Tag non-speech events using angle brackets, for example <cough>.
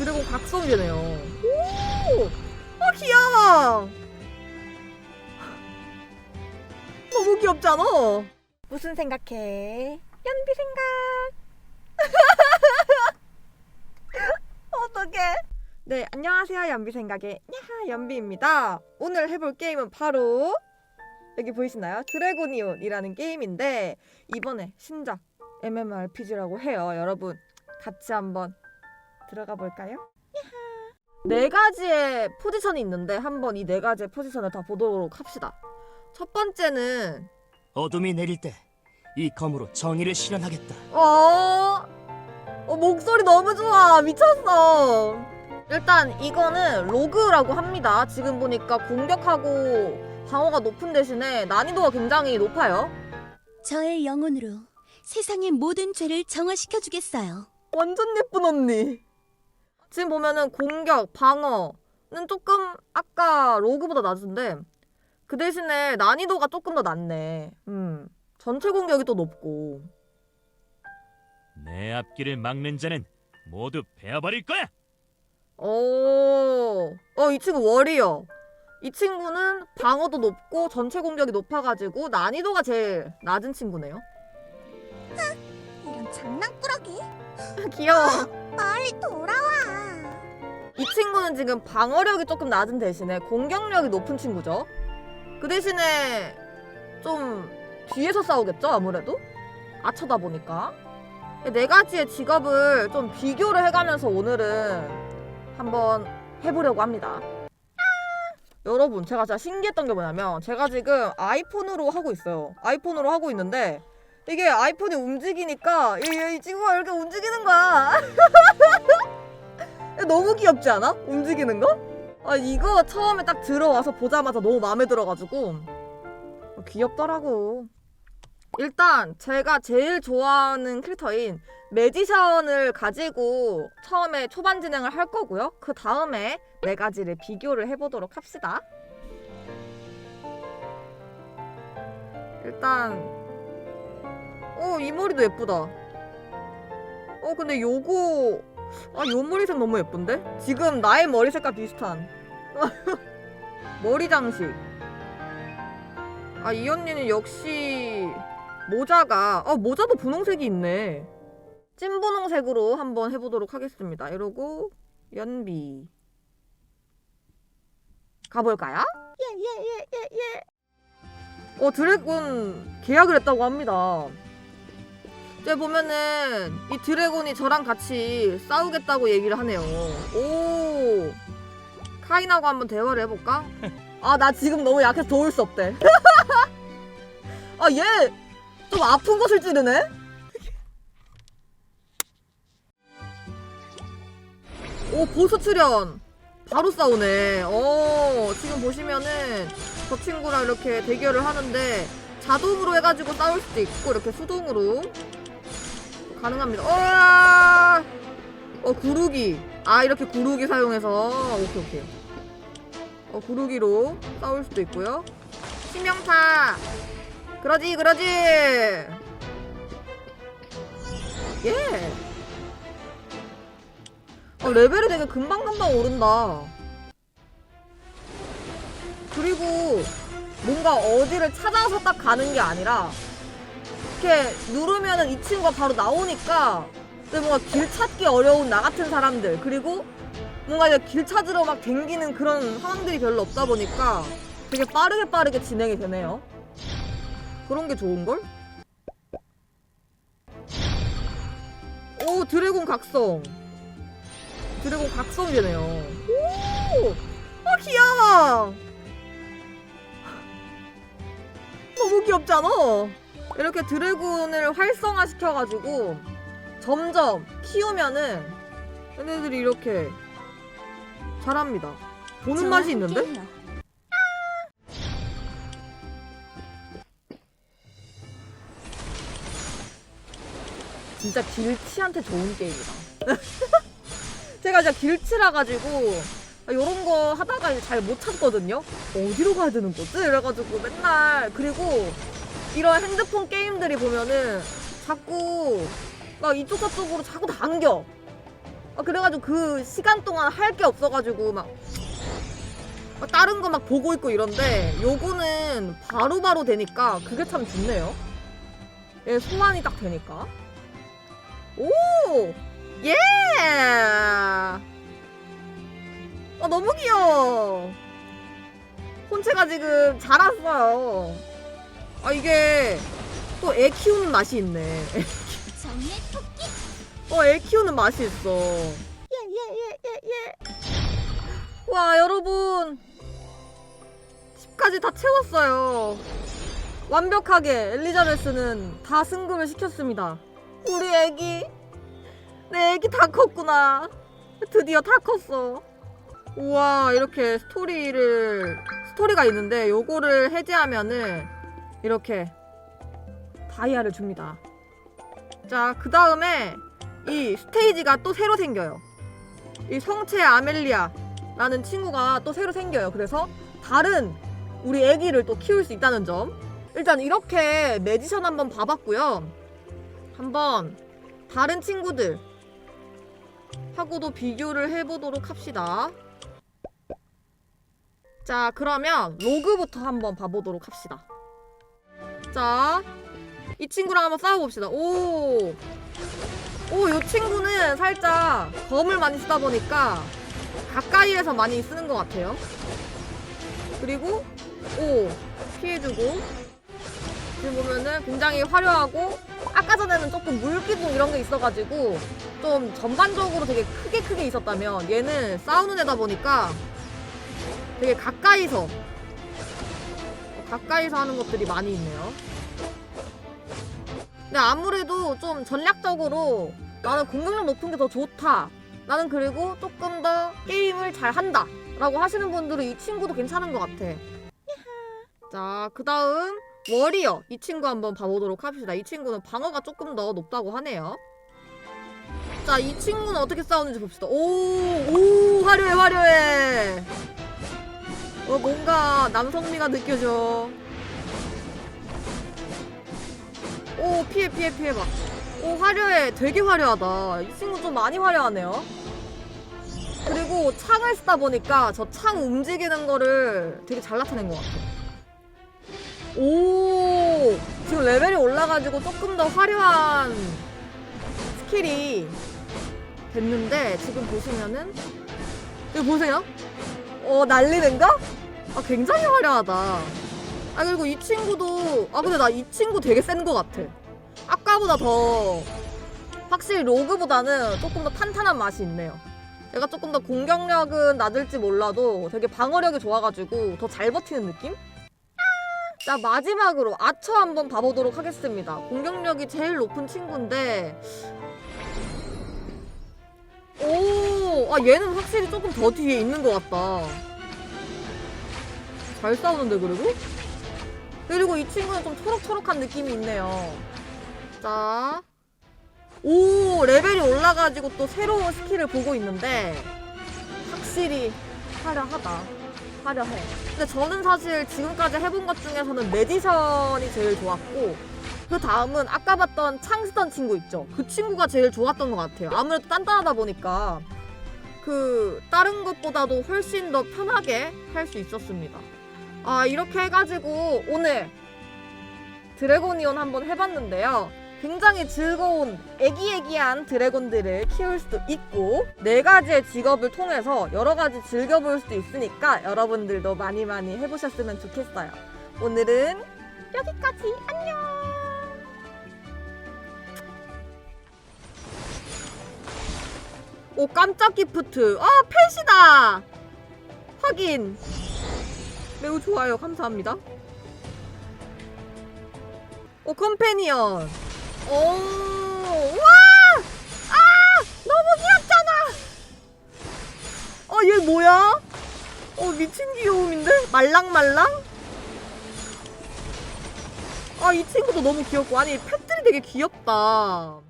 드래곤 각성되네요. 오! 아 귀여워. 너무 귀엽잖아. 무슨 생각해? 연비 생각. <laughs> 어떡해? 네, 안녕하세요. 연비 생각의 야하 연비입니다. 오늘 해볼 게임은 바로 여기 보이시나요? 드래곤이온이라는 게임인데 이번에 신작 MMORPG라고 해요. 여러분 같이 한번 들어가 볼까요? 네 가지의 포지션이 있는데 한번 이 네 가지의 포지션을 다 보도록 합시다. 첫 번째는 어둠이 내릴 때 이 검으로 정의를 실현하겠다. 어, 어 목소리 너무 좋아 미쳤어. 일단 이거는 로그라고 합니다. 지금 보니까 공격하고 방어가 높은 대신에 난이도가 굉장히 높아요. 저의 영혼으로 세상의 모든 죄를 정화시켜 주겠어요. 완전 예쁜 언니. 지금 보면은 공격, 방어는 조금 아까 로그보다 낮은데 그 대신에 난이도가 조금 더 낮네. 음. 전체 공격이 또 높고. 내 앞길을 막는 자는 모두 베어버릴 거야. 오, 어, 이 친구 워리어. 이 친구는 방어도 높고 전체 공격이 높아가지고 난이도가 제일 낮은 친구네요. 이런 장난꾸러기 <laughs> 귀여워. 빨리 돌아와. 이 친구는 지금 방어력이 조금 낮은 대신에 공격력이 높은 친구죠. 그 대신에 좀 뒤에서 싸우겠죠, 아무래도? 아쳐다 보니까. 네 가지의 직업을 좀 비교를 해가면서 오늘은 한번 해보려고 합니다. 여러분, 제가 진짜 신기했던 게 뭐냐면, 제가 지금 아이폰으로 하고 있어요. 아이폰으로 하고 있는데, 이게 아이폰이 움직이니까, 이, 이 친구가 이렇게 움직이는 거야. <laughs> 너무 귀엽지 않아? 움직이는 거? 아 이거 처음에 딱 들어와서 보자마자 너무 마음에 들어가지고 어, 귀엽더라고. 일단 제가 제일 좋아하는 캐릭터인 매지션을 가지고 처음에 초반 진행을 할 거고요. 그 다음에 네 가지를 비교를 해보도록 합시다. 일단 어 이 머리도 예쁘다. 어 근데 요거 아, 요 머리색 너무 예쁜데? 지금 나의 머리 색깔 비슷한. <laughs> 머리 장식. 아, 이 언니는 역시 모자가, 어, 모자도 분홍색이 있네. 찐 분홍색으로 한번 해보도록 하겠습니다. 이러고, 연비. 가볼까요? 예, 예, 예, 예, 예. 어, 드래곤 계약을 했다고 합니다. 이제 보면은 이 드래곤이 저랑 같이 싸우겠다고 얘기를 하네요. 오 카인하고 한번 대화를 해볼까? <laughs> 아 나 지금 너무 약해서 도울 수 없대. <laughs> 아 얘 좀 아픈 것을 찌르네. <laughs> 오 보스 출연 바로 싸우네. 어 지금 보시면은 저 친구랑 이렇게 대결을 하는데 자동으로 해가지고 싸울 수도 있고 이렇게 수동으로 가능합니다. 어, 어 구르기. 아 이렇게 구르기 사용해서 오케이 오케이. 어 구르기로 싸울 수도 있고요. 치명타. 그러지 그러지. 예. 어 레벨이 되게 금방 금방 오른다. 그리고 뭔가 어디를 찾아서 딱 가는 게 아니라 이렇게 누르면은 이 친구가 바로 나오니까 뭔가 길 찾기 어려운 나 같은 사람들 그리고 뭔가 이제 길 찾으러 막 댕기는 그런 상황들이 별로 없다 보니까 되게 빠르게 빠르게 진행이 되네요. 그런 게 좋은걸? 오 드래곤 각성 드래곤 각성이 되네요. 오! 아 귀여워! <laughs> 너무 귀엽잖아. 이렇게 드래곤을 활성화 시켜가지고 점점 키우면은 얘네들이 이렇게 자랍니다. 보는 맛이 있는데? 진짜 길치한테 좋은 게임이다. <laughs> 제가 진짜 길치라 가지고 이런 거 하다가 잘 못 찾거든요. 어디로 가야 되는 거지? 이래가지고 맨날 그리고 이런 핸드폰 게임들이 보면은 자꾸 막 이쪽 저쪽으로 자꾸 당겨. 아, 그래가지고 그 시간 동안 할 게 없어가지고 막, 막 다른 거 막 보고 있고 이런데 요거는 바로바로 되니까 그게 참 좋네요. 예, 소환이 딱 되니까. 오! 예! 아, 너무 귀여워. 혼체가 지금 자랐어요. 아, 이게 또 애 키우는 맛이 있네. 정의 토끼 어, 애 키우는 맛이 있어. 예, 예, 예. 와, 여러분. 10까지 다 채웠어요. 완벽하게 엘리자베스는 다 승급을 시켰습니다. 우리 애기. 내 애기 다 컸구나. 드디어 다 컸어. 우와, 이렇게 스토리를, 스토리가 있는데, 요거를 해제하면은, 이렇게, 다이아를 줍니다. 자, 그 다음에, 이 스테이지가 또 새로 생겨요. 이 성체 아멜리아라는 친구가 또 새로 생겨요. 그래서 다른 우리 애기를 또 키울 수 있다는 점. 일단 이렇게 매지션 한번 봐봤고요. 한번 다른 친구들 하고도 비교를 해보도록 합시다. 자, 그러면 로그부터 한번 봐보도록 합시다. 자, 이 친구랑 한번 싸워봅시다. 오, 오, 이 친구는 살짝 검을 많이 쓰다 보니까 가까이에서 많이 쓰는 것 같아요. 그리고 오, 피해주고 지금 보면은 굉장히 화려하고 아까 전에는 조금 물기둥 이런 게 있어가지고 좀 전반적으로 되게 크게 크게 있었다면 얘는 싸우는 애다 보니까 되게 가까이서 가까이서 하는 것들이 많이 있네요. 근데 아무래도 좀 전략적으로 나는 공격력 높은 게 더 좋다. 나는 그리고 조금 더 게임을 잘 한다. 라고 하시는 분들은 이 친구도 괜찮은 것 같아. 자, 그 다음 워리어. 이 친구 한번 봐보도록 합시다. 이 친구는 방어가 조금 더 높다고 하네요. 자, 이 친구는 어떻게 싸우는지 봅시다. 오, 오, 화려해, 화려해. 어, 뭔가 남성미가 느껴져. 오 피해 피해 피해 봐. 오 화려해. 되게 화려하다. 이 친구 좀 많이 화려하네요. 그리고 창을 쓰다 보니까 저 창 움직이는 거를 되게 잘 나타낸 것 같아. 오 지금 레벨이 올라가지고 조금 더 화려한 스킬이 됐는데 지금 보시면은 이거 보세요. 어 날리는 거? 아 굉장히 화려하다. 아 그리고 이 친구도 아 근데 나 이 친구 되게 센것 같아. 아까보다 더 확실히 로그보다는 조금 더 탄탄한 맛이 있네요. 얘가 조금 더 공격력은 낮을지 몰라도 되게 방어력이 좋아가지고 더 잘 버티는 느낌? 자 마지막으로 아처 한번 봐보도록 하겠습니다. 공격력이 제일 높은 친구인데 오, 아 얘는 확실히 조금 더 뒤에 있는 것 같다. 잘 싸우는데 그리고? 그리고 이 친구는 좀 초록초록한 느낌이 있네요. 자. 오, 레벨이 올라가지고 또 새로운 스킬을 보고 있는데, 확실히 화려하다. 화려해. 근데 저는 사실 지금까지 해본 것 중에서는 매디션이 제일 좋았고, 그 다음은 아까 봤던 창 쓰던 친구 있죠? 그 친구가 제일 좋았던 것 같아요. 아무래도 단단하다 보니까, 그, 다른 것보다도 훨씬 더 편하게 할 수 있었습니다. 아, 이렇게 해가지고 오늘 드래곤이온 한번 해봤는데요. 굉장히 즐거운 애기애기한 드래곤들을 키울 수도 있고 네 가지의 직업을 통해서 여러 가지 즐겨볼 수도 있으니까 여러분들도 많이 많이 해보셨으면 좋겠어요. 오늘은 여기까지 안녕. 오 깜짝 기프트. 아 펫이다. 확인. 매우 좋아요. 감사합니다. 오 컴패니언. 오, 와! 아! 너무 귀엽잖아! 어, 얘 뭐야? 어, 미친 귀여움인데? 말랑말랑? 아, 이 친구도 너무 귀엽고. 아니, 펫들이 되게 귀엽다.